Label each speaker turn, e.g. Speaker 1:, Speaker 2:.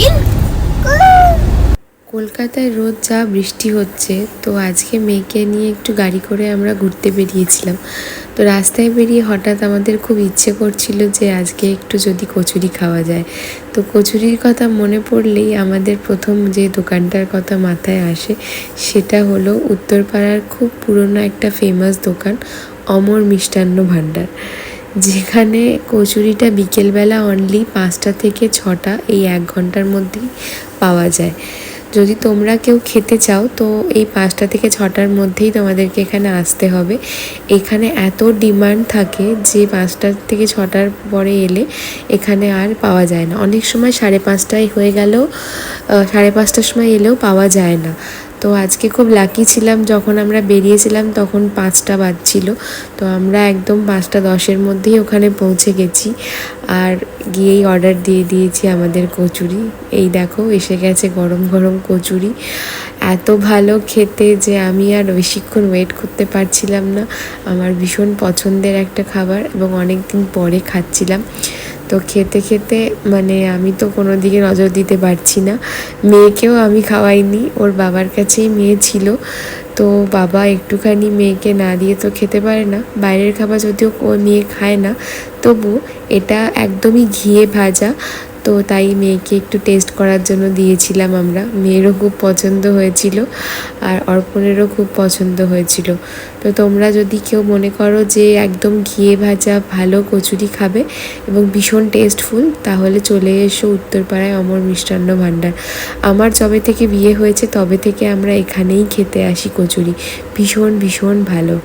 Speaker 1: Cycle
Speaker 2: কলকাতায় রোজ যা বৃষ্টি হচ্ছে, তো আজকে মেয়েকে নিয়ে একটু গাড়ি করে আমরা ঘুরতে বেরিয়েছিলাম। তো রাস্তায় বেরিয়ে হঠাৎ আমাদের খুব ইচ্ছে করছিল যে আজকে একটু যদি কচুরি খাওয়া যায়। তো কচুরির কথা মনে পড়লেই আমাদের প্রথম যে দোকানটার কথা মাথায় আসে, সেটা হলো উত্তরপাড়ার খুব পুরনো একটা ফেমাস দোকান, অমর মিষ্টান্ন ভাণ্ডার। যেখানে কচুরিটা বিকেলবেলা অনলি পাঁচটা থেকে ছটা এই এক ঘণ্টার মধ্যেই পাওয়া যায়। যদি তোমরা কেউ খেতে চাও, তো এই পাঁচটা থেকে ছটার মধ্যেই তোমাদেরকে এখানে আসতে হবে। এখানে এত ডিমান্ড থাকে যে পাঁচটা থেকে ছটার পরে এলে এখানে আর পাওয়া যায় না। অনেক সময় সাড়ে পাঁচটায় হয়ে গেলেও সাড়ে পাঁচটার সময় এলেও পাওয়া যায় না। তো আজকে খুব লাকি ছিলাম, যখন আমরা বেরিয়েছিলাম তখন পাঁচটা বাজছিল। তো আমরা একদম পাঁচটা দশের মধ্যেই ওখানে পৌঁছে গেছি। আর গিয়েই অর্ডার দিয়ে দিয়েছি আমাদের কচুরি। এই দেখো, এসে গেছে গরম গরম কচুরি। এত ভালো খেতে যে আমি আর বেশিক্ষণ ওয়েট করতে পারছিলাম না। আমার ভীষণ পছন্দের একটা খাবার এবং অনেক দিন পরে খাচ্ছিলাম। তো খেতে খেতে মানে আমি তো কোনো দিকে নজর দিতে পারছি না। মেয়েকেও আমি খাওয়াইনি, ওর বাবার কাছেই মেয়ে ছিল। তো বাবা একটুখানি মেয়েকে না দিয়ে তো খেতে পারে না। বাইরের খাবার যদিও ও মেয়ে খায় না, তবু এটা একদমই ঘিয়ে ভাজা। তো তাই মেয়েকে একটু টেস্ট করার জন্য দিয়েছিলাম আমরা। মেয়েরও খুব পছন্দ হয়েছিল আর অর্পণেরও খুব পছন্দ হয়েছিল। তো তোমরা যদি কেউ মনে করো যে একদম ঘিয়ে ভাজা ভালো কচুরি খাবে এবং ভীষণ টেস্টফুল তাহলে চলে এসো উত্তরপাড়ায় অমর মিষ্টান্ন ভাণ্ডার। আমার যবে থেকে বিয়ে হয়েছে, তবে থেকে আমরা এখানেই খেতে আসি কচুরি। ভীষণ ভীষণ ভালো।